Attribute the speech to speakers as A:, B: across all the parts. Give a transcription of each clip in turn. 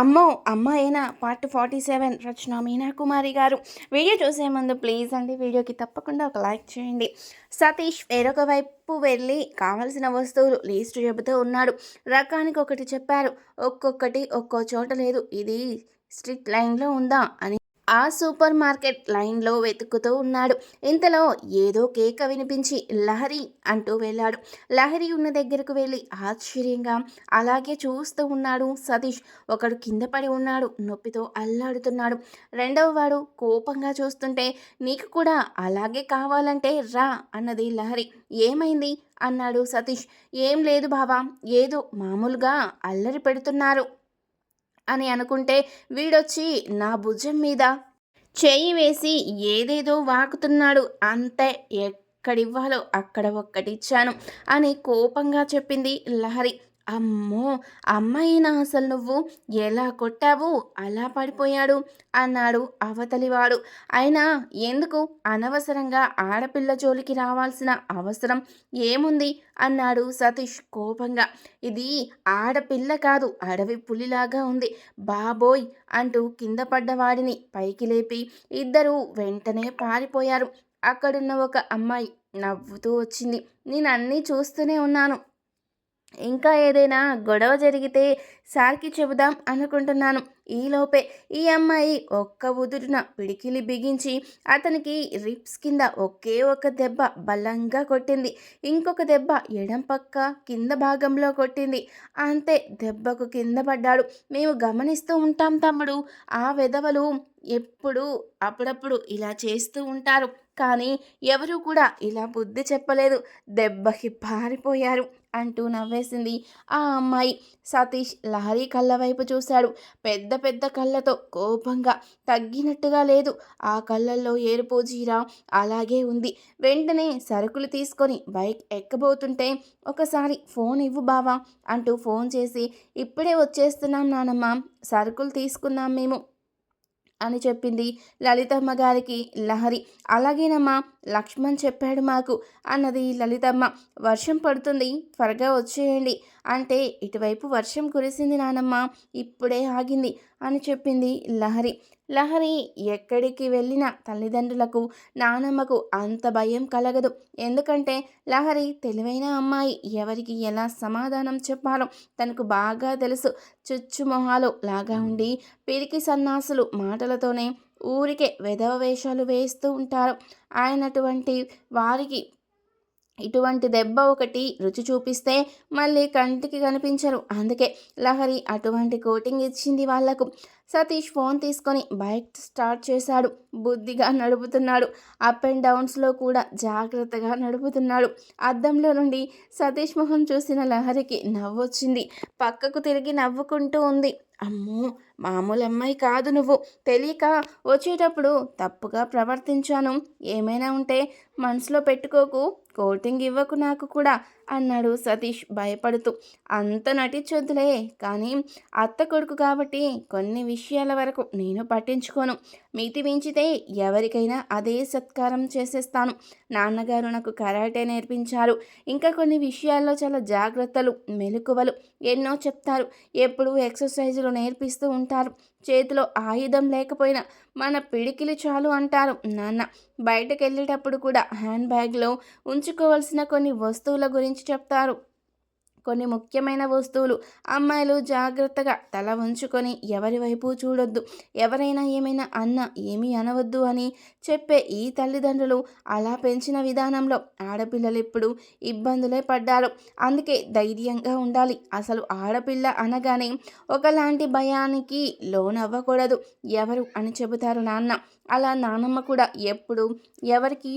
A: అమ్మో అమ్మాయినా part forty seven Rachana Meena Kumari గారు. వీడియో చూసే ముందు ప్లీజ్ అండి వీడియోకి తప్పకుండా ఒక లైక్ చేయండి. సతీష్ వేరొక వైపు వెళ్ళి కావలసిన వస్తువులు లీస్ట్ చెబుతూ ఉన్నాడు. రకానికి ఒకటి చెప్పారు. ఒక్కొక్కటి ఒక్కో చోట లేదు. ఇది స్ట్రిక్ట్ లైన్లో ఉందా అని ఆ సూపర్ మార్కెట్ లైన్లో వెతుకుతూ ఉన్నాడు. ఇంతలో ఏదో కేక వినిపించి లహరి అంటూ వెళ్ళాడు. లహరి ఉన్న దగ్గరకు వెళ్ళి ఆశ్చర్యంగా అలాగే చూస్తూ ఉన్నాడు సతీష్. ఒకడు కింద పడి ఉన్నాడు నొప్పితో అల్లాడుతున్నాడు. రెండవ వాడు కోపంగా చూస్తుంటే నీకు కూడా అలాగే కావాలంటే రా అన్నది లహరి. ఏమైంది? అన్నాడు సతీష్. ఏం లేదు బావా ఏదో మామూలుగా అల్లరి పెడుతున్నారు అని అనుకుంటే వీడొచ్చి నా భుజం మీద చేయి వేసి ఏదేదో వాకుతున్నాడు. అంతే ఎక్కడివ్వాలో అక్కడ ఒక్కటిచ్చాను అని కోపంగా చెప్పింది లహరి. అమ్మో అమ్మాయినా అసలు నువ్వు ఎలా కొట్టావు? అలా పడిపోయాడు అన్నాడు అవతలివాడు. అయినా ఎందుకు అనవసరంగా ఆడపిల్ల జోలికి రావాల్సిన అవసరం ఏముంది? అన్నాడు సతీష్ కోపంగా. ఇది ఆడపిల్ల కాదు అడవి పులిలాగా ఉంది. బాబోయ్ అంటూ కింద పడ్డవాడిని పైకి లేపి ఇద్దరూ వెంటనే పారిపోయారు. అక్కడున్న ఒక అమ్మాయి నవ్వుతూ వచ్చింది. నేను అన్నీ చూస్తూనే ఉన్నాను. ఇంకా ఏదైనా గొడవ జరిగితే సార్కి చెబుదాం అనుకుంటున్నాను. ఈలోపే ఈ అమ్మాయి ఒక్క ఉదురున పిడికిలి బిగించి అతనికి రిప్స్ కింద ఒకే ఒక దెబ్బ బలంగా కొట్టింది. ఇంకొక దెబ్బ ఎడం పక్క కింద భాగంలో కొట్టింది. అంతే దెబ్బకు కింద పడ్డాడు. మేము గమనిస్తూ ఉంటాం తమ్ముడు. ఆ వెధవలు ఎప్పుడు అప్పుడప్పుడు ఇలా చేస్తూ ఉంటారు. కానీ ఎవరు కూడా ఇలా బుద్ధి చెప్పలేదు. దెబ్బకి పారిపోయారు. అంటూ నవ్వేసింది. ఆ అమ్మాయి సతీష్ లహరి కళ్ళ వైపు చూశాడు. పెద్ద పెద్ద కళ్ళతో కోపంగా తగ్గినట్టుగా లేదు. ఆ కళ్ళల్లో ఏరుపు జీరా అలాగే ఉంది. వెంటనే సరుకులు తీసుకొని బైక్ ఎక్కబోతుంటే ఒకసారి ఫోన్ ఇవ్వు బావా అంటూ ఫోన్ చేసి ఇప్పుడే వచ్చేస్తున్నాం నానమ్మ సరుకులు తీసుకున్నాం మేము. అని చెప్పింది లలితమ్మ గారికి లహరి. అలాగేనమ్మా లక్ష్మణ్ చెప్పాడు మాకు అన్నది లలితమ్మ. వర్షం పడుతుంది త్వరగా వచ్చేయండి అంటే ఇటువైపు వర్షం కురిసింది నానమ్మ ఇప్పుడే ఆగింది అని చెప్పింది లహరి. లహరి ఎక్కడికి వెళ్ళిన తల్లిదండ్రులకు నానమ్మకు అంత భయం కలగదు. ఎందుకంటే లహరి తెలివైన అమ్మాయి. ఎవరికి ఎలా సమాధానం చెప్పాలో తనకు బాగా తెలుసు. చుచ్చుమొహాలు లాగా ఉండి పిరికి సన్నాసులు మాటలతోనే ఊరికే వెధవ వేషాలు వేస్తూ ఉంటారు. ఆయనటువంటి వారికి ఇటువంటి దెబ్బ ఒకటి రుచి చూపిస్తే మళ్ళీ కంటికి కనిపించరు. అందుకే లహరి అటువంటి కోటింగ్ ఇచ్చింది వాళ్ళకు. సతీష్ ఫోన్ తీసుకొని బైక్ స్టార్ట్ చేశాడు. బుద్ధిగా నడుపుతున్నాడు. అప్ అండ్ డౌన్స్లో కూడా జాగ్రత్తగా నడుపుతున్నాడు. అద్దంలో నుండి సతీష్ మొహం చూసిన లహరికి నవ్వొచ్చింది పక్కకు తిరిగి నవ్వుకుంటూ ఉంది. అమ్మో మామూలు అమ్మాయి కాదు నువ్వు. తెలియక వచ్చేటప్పుడు తప్పుగా ప్రవర్తించాను. ఏమైనా ఉంటే మనసులో పెట్టుకోకు. కోటింగ్ ఇవ్వకు నాకు కూడా అన్నాడు సతీష్ భయపడుతూ. అంత నటించొద్దులే కానీ అత్త కొడుకు కాబట్టి కొన్ని విషయాల వరకు నేను పట్టించుకోను. మితి మించితే ఎవరికైనా అదే సత్కారం చేసేస్తాను. నాన్నగారు నాకు కరాటే నేర్పించారు. ఇంకా కొన్ని విషయాల్లో చాలా జాగ్రత్తలు మెలకువలు ఎన్నో చెప్తారు. ఎప్పుడు ఎక్సర్సైజులు నేర్పిస్తూ ఉంటారు. చేతిలో ఆయుధం లేకపోయినా మన పిడికిలి చాలు అంటారు. నాన్న బయటకు వెళ్ళేటప్పుడు కూడా హ్యాండ్ బ్యాగ్లో ఉంచుకోవాల్సిన కొన్ని వస్తువుల గురించి చెప్తారు. కొన్ని ముఖ్యమైన వస్తువులు. అమ్మాయిలు జాగ్రత్తగా తల ఉంచుకొని ఎవరి వైపు చూడొద్దు. ఎవరైనా ఏమైనా అన్న ఏమీ అనవద్దు అని చెప్పే ఈ తల్లిదండ్రులు అలా పెంచిన విధానంలో ఆడపిల్లలు ఎప్పుడు ఇబ్బందులే పడ్డారు. అందుకే ధైర్యంగా ఉండాలి. అసలు ఆడపిల్ల అనగానే ఒకలాంటి భయానికి లోనవ్వకూడదు. ఎవరు అని చెబుతారు నాన్న. అలా నానమ్మ కూడా ఎప్పుడు ఎవరికి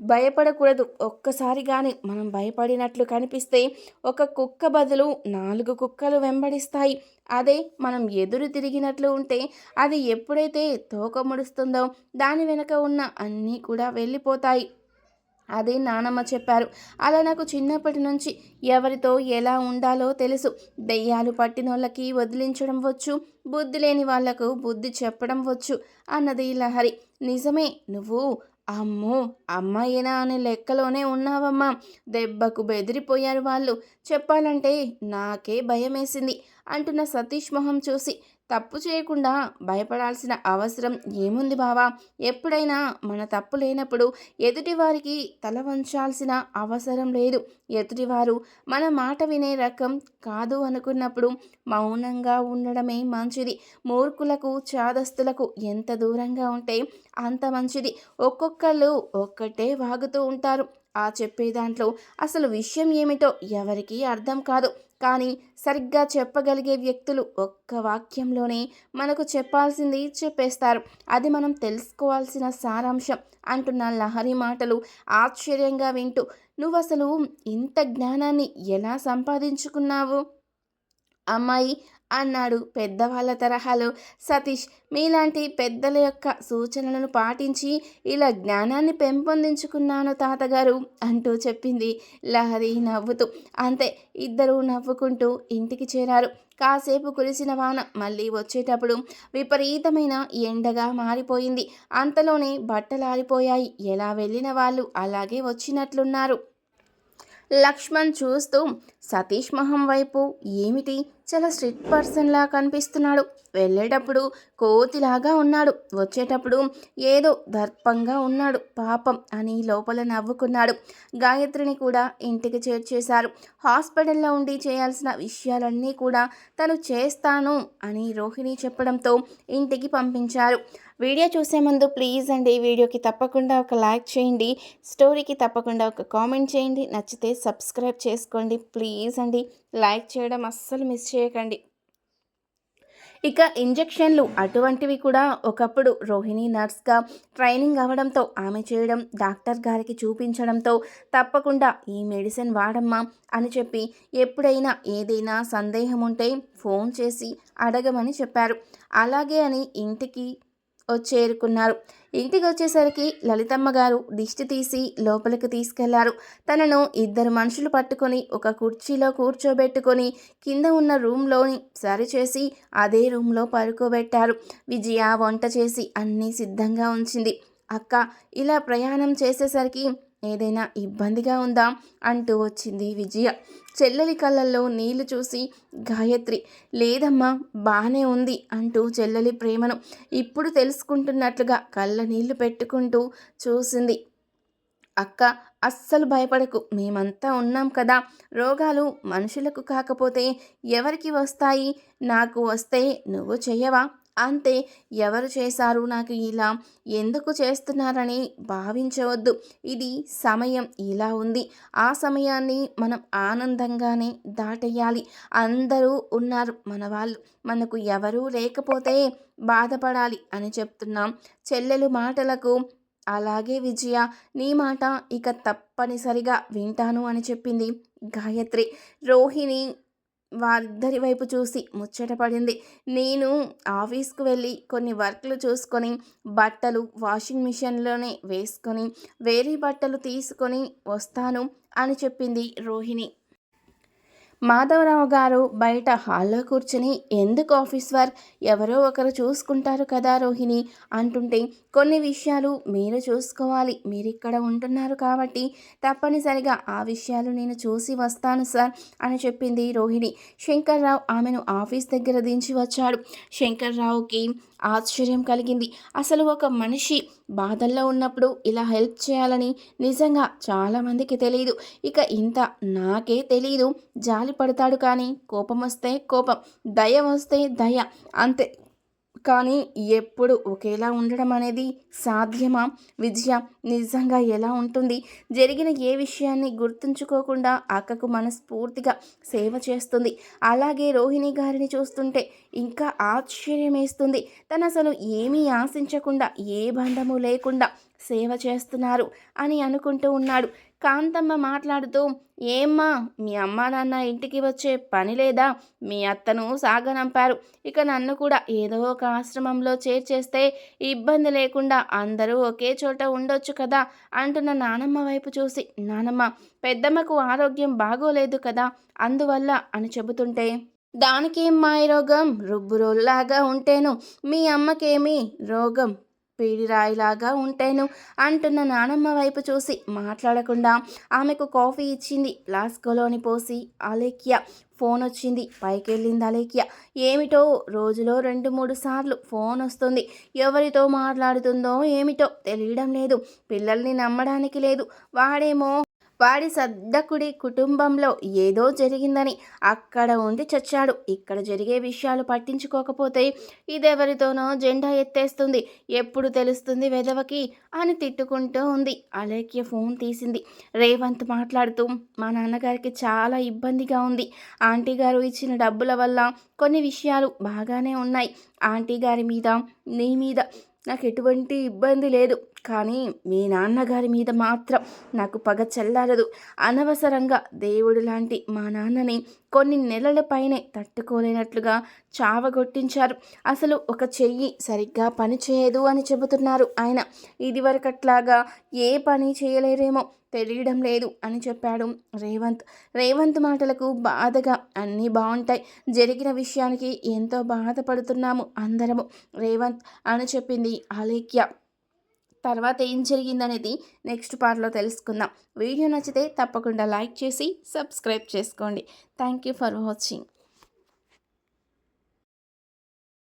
A: భయపడకూడదు. ఒక్కసారి కానీ మనం భయపడినట్లు కనిపిస్తే ఒక కుక్క బదులు నాలుగు కుక్కలు వెంబడిస్తాయి. అదే మనం ఎదురు తిరిగినట్లు ఉంటే అది ఎప్పుడైతే తోక ముడుస్తుందో దాని వెనుక ఉన్న అన్నీ కూడా వెళ్ళిపోతాయి. అదే నానమ్మ చెప్పారు. అలా నాకు చిన్నప్పటి నుంచి ఎవరితో ఎలా ఉండాలో తెలుసు. దెయ్యాలు పట్టినోళ్ళకి వదిలించడం వచ్చు బుద్ధి లేని వాళ్ళకు బుద్ధి చెప్పడం వచ్చు అన్నది లహరి. నిజమే నువ్వు అమ్మో అమ్మాయినా అనే లెక్కలోనే ఉన్నావమ్మా. దెబ్బకు బెదిరిపోయారు వాళ్ళు. చెప్పాలంటే నాకే భయమేసింది అంటున్న సతీష్ మొహం చూసి. తప్పు చేయకుండా భయపడాల్సిన అవసరం ఏముంది బావా? ఎప్పుడైనా మన తప్పు లేనప్పుడు ఎదుటివారికి తల వంచాల్సిన అవసరం లేదు. ఎదుటివారు మన మాట వినే రకం కాదు అనుకున్నప్పుడు మౌనంగా ఉండడమే మంచిది. మూర్ఖులకు చాదస్తులకు ఎంత దూరంగా ఉంటే అంత మంచిది. ఒక్కొక్కళ్ళు ఒక్కటే వాగుతూ ఉంటారు. ఆ చెప్పే దాంట్లో అసలు విషయం ఏమిటో ఎవరికీ అర్థం కాదు. కానీ సరిగ్గా చెప్పగలిగే వ్యక్తులు ఒక్క వాక్యంలోనే మనకు చెప్పాల్సింది చెప్పేస్తారు. అది మనం తెలుసుకోవాల్సిన సారాంశం అంటున్న లహరి మాటలు ఆశ్చర్యంగా వింటూ నువ్వు అసలు ఇంత జ్ఞానాన్ని ఎలా సంపాదించుకున్నావు? అమ్మాయి అన్నాడు పెద్దవాళ్ళ తరహాలో సతీష్. మీలాంటి పెద్దల యొక్క సూచనలను పాటించి ఇలా జ్ఞానాన్ని పెంపొందించుకున్నాను తాతగారు అంటూ చెప్పింది లహరి నవ్వుతూ. అంతే ఇద్దరూ నవ్వుకుంటూ ఇంటికి చేరారు. కాసేపు కురిసిన వాన మళ్ళీ వచ్చేటప్పుడు విపరీతమైన ఎండగా మారిపోయింది. అంతలోనే బట్టలు ఆరిపోయాయి ఎలా వెళ్ళిన వాళ్ళు అలాగే వచ్చినట్లున్నారు. లక్ష్మణ్ చూస్తూ సతీష్ మొహం వైపు ఏమిటి చాలా స్ట్రిక్ట్ పర్సన్లా కనిపిస్తున్నాడు. వెళ్ళేటప్పుడు కోతిలాగా ఉన్నాడు. వచ్చేటప్పుడు ఏదో దర్పంగా ఉన్నాడు. పాపం అని లోపల నవ్వుకున్నాడు. గాయత్రిని కూడా ఇంటికి చేర్చేశారు. హాస్పిటల్లో ఉండి చేయాల్సిన విషయాలన్నీ కూడా తను చేస్తాను అని రోహిణి చెప్పడంతో ఇంటికి పంపించారు. వీడియో చూసే ముందు ప్లీజ్ అండి వీడియోకి తప్పకుండా ఒక లైక్ చేయండి. స్టోరీకి తప్పకుండా ఒక కామెంట్ చేయండి. నచ్చితే సబ్స్క్రైబ్ చేసుకోండి. ప్లీజ్. అండి. లైక్ చేయడం అస్సలు మిస్ చేయకండి. ఇక ఇంజెక్షన్లు అటువంటివి కూడా ఒకప్పుడు రోహిణి నర్స్గా ట్రైనింగ్ అవ్వడంతో ఆమె చేయడం డాక్టర్ గారికి చూపించడంతో తప్పకుండా ఈ మెడిసిన్ వాడమ్మా అని చెప్పి ఎప్పుడైనా ఏదైనా సందేహం ఉంటే ఫోన్ చేసి అడగమని చెప్పారు. అలాగే అని ఇంటికి చేరుకున్నారు. ఇంటికి వచ్చేసరికి లలితమ్మ గారు దిష్టి తీసి లోపలికి తీసుకెళ్ళారు. తనను ఇద్దరు మనుషులు పట్టుకొని ఒక కుర్చీలో కూర్చోబెట్టుకొని కింద ఉన్న రూమ్లోని సరిచేసి అదే రూమ్లో పడుకోబెట్టారు. విజయ వంట చేసి అన్నీ సిద్ధంగా ఉంచింది. అక్క ఇలా ప్రయాణం చేసేసరికి ఏదైనా ఇబ్బందిగా ఉందా? అంటూ వచ్చింది విజయ. చెల్లెలి కళ్ళల్లో నీళ్ళు చూసి గాయత్రి లేదమ్మా బాగానే ఉంది అంటూ చెల్లెలి ప్రేమను ఇప్పుడు తెలుసుకుంటున్నట్లుగా కళ్ళ నీళ్ళు పెట్టుకుంటూ చూసింది. అక్క అస్సలు భయపడకు మేమంతా ఉన్నాం కదా. రోగాలు మనుషులకు కాకపోతే ఎవరికి వస్తాయి? నాకు వస్తే నువ్వు చెయ్యవా? అంతే. ఎవరు చేశారు నాకు ఇలా? ఎందుకు చేస్తున్నారని భావించవద్దు. ఇది సమయం. ఇలా ఉంది. ఆ సమయాన్ని మనం ఆనందంగానే దాటేయాలి. అందరూ ఉన్నారు మన వాళ్ళు. మనకు ఎవరూ లేకపోతే బాధపడాలి అని చెప్తున్నాం. చెల్లెలు మాటలకు అలాగే విజయ నీ మాట ఇక తప్పనిసరిగా వింటాను అని చెప్పింది గాయత్రి. రోహిణి వారిద్దరి వైపు చూసి ముచ్చటపడింది నేను ఆఫీస్కు వెళ్ళి కొన్ని వర్క్లు చూసుకొని బట్టలు వాషింగ్ మిషన్లోనే వేసుకొని వేరే బట్టలు తీసుకొని వస్తాను అని చెప్పింది రోహిణి. మాధవరావు గారు బయట హాల్లో కూర్చుని ఎందుకు ఆఫీస్ వర్క్? ఎవరో ఒకరు చూసుకుంటారు కదా రోహిణి అంటుంటే కొన్ని విషయాలు మీరు చూసుకోవాలి మీరు ఇక్కడ ఉంటున్నారు కాబట్టి తప్పనిసరిగా ఆ విషయాలు నేను చూసి వస్తాను సార్ అని చెప్పింది రోహిణి. శంకర్రావు ఆమెను ఆఫీస్ దగ్గర దించి వచ్చాడు. శంకర్రావుకి ఆశ్చర్యం కలిగింది. అసలు ఒక మనిషి బాధల్లో ఉన్నప్పుడు ఇలా హెల్ప్ చేయాలని నిజంగా చాలామందికి తెలియదు ఇక ఇంత నాకే తెలియదు జాలి పడతాడు కానీ కోపం వస్తే కోపం దయ వస్తే దయ. అంతే కానీ ఎప్పుడు ఒకేలా ఉండడం అనేది సాధ్యమా? విజయ నిజంగా ఎలా ఉంటుంది? జరిగిన ఏ విషయాన్ని గుర్తుంచుకోకుండా అక్కకు మనస్ఫూర్తిగా సేవ చేస్తుంది. అలాగే రోహిణి గారిని చూస్తుంటే ఇంకా ఆశ్చర్యమేస్తుంది తను అసలు ఏమీ ఆశించకుండా ఏ బంధము లేకుండా సేవ చేస్తున్నారు అని అనుకుంటూ ఉన్నాడు. కాంతమ్మ మాట్లాడుతూ ఏమ్మా మీ అమ్మ నాన్న ఇంటికి వచ్చే పని లేదా? మీ అత్తను సాగనంపారు. ఇక నన్ను కూడా ఏదో ఒక ఆశ్రమంలో చేర్చేస్తే ఇబ్బంది లేకుండా అందరూ ఒకే చోట ఉండొచ్చు కదా? అంటున్న నానమ్మ వైపు చూసి నానమ్మ పెద్దమ్మకు ఆరోగ్యం బాగోలేదు కదా? అందువల్ల అని చెబుతుంటే దానికేం మాయ రోగం రుబ్బురోల్లాగా ఉంటేను మీ అమ్మకేమీ రోగం పీడిరాయిలాగా ఉంటాను అంటున్న నానమ్మ వైపు చూసి మాట్లాడకుండా ఆమెకు కాఫీ ఇచ్చింది. లాస్కోలోని పోసి అలేఖ్య ఫోన్ వచ్చింది. పైకి వెళ్ళింది అలేఖ్య. ఏమిటో? రోజులో రెండు మూడు సార్లు ఫోన్ వస్తుంది. ఎవరితో మాట్లాడుతుందో ఏమిటో తెలియడం లేదు. పిల్లల్ని నమ్మడానికి లేదు. వాడేమో వాడి సద్దకుడి కుటుంబంలో ఏదో జరిగిందని అక్కడ ఉండి చచ్చాడు. ఇక్కడ జరిగే విషయాలు పట్టించుకోకపోతే ఇదెవరితోనో జెండా ఎత్తేస్తుంది. ఎప్పుడు తెలుస్తుంది వెదవకి అని తిట్టుకుంటూ ఉంది. అలేఖ్య ఫోన్ తీసింది. రేవంత్ మాట్లాడుతూ మా నాన్నగారికి చాలా ఇబ్బందిగా ఉంది. ఆంటీ గారు ఇచ్చిన డబ్బుల వల్ల కొన్ని విషయాలు బాగానే ఉన్నాయి. ఆంటీ గారి మీద నీ మీద నాకు ఎటువంటి ఇబ్బంది లేదు. కానీ మీ నాన్నగారి మీద మాత్రం నాకు పగ చల్లారదు. అనవసరంగా దేవుడు లాంటి మా నాన్నని కొన్ని నెలల పైనే తట్టుకోలేనట్లుగా చావగొట్టించారు. అసలు ఒక చెయ్యి సరిగ్గా పని చేయదు అని చెబుతున్నారు ఆయన. ఇదివరకట్లాగా ఏ పని చేయలేరేమో తెలియడం లేదు అని చెప్పాడు రేవంత్. రేవంత్ మాటలకు బాధగా అన్నీ బాగుంటాయి జరిగిన విషయానికి ఎంతో బాధపడుతున్నాము అందరము. రేవంత్ అని చెప్పింది అలేఖ్య తర్వాత ఏం జరిగిందనేది నెక్స్ట్ పార్ట్లో తెలుసుకుందాం. వీడియో నచ్చితే తప్పకుండా లైక్ చేసి సబ్స్క్రైబ్ చేసుకోండి. Thank you for watching.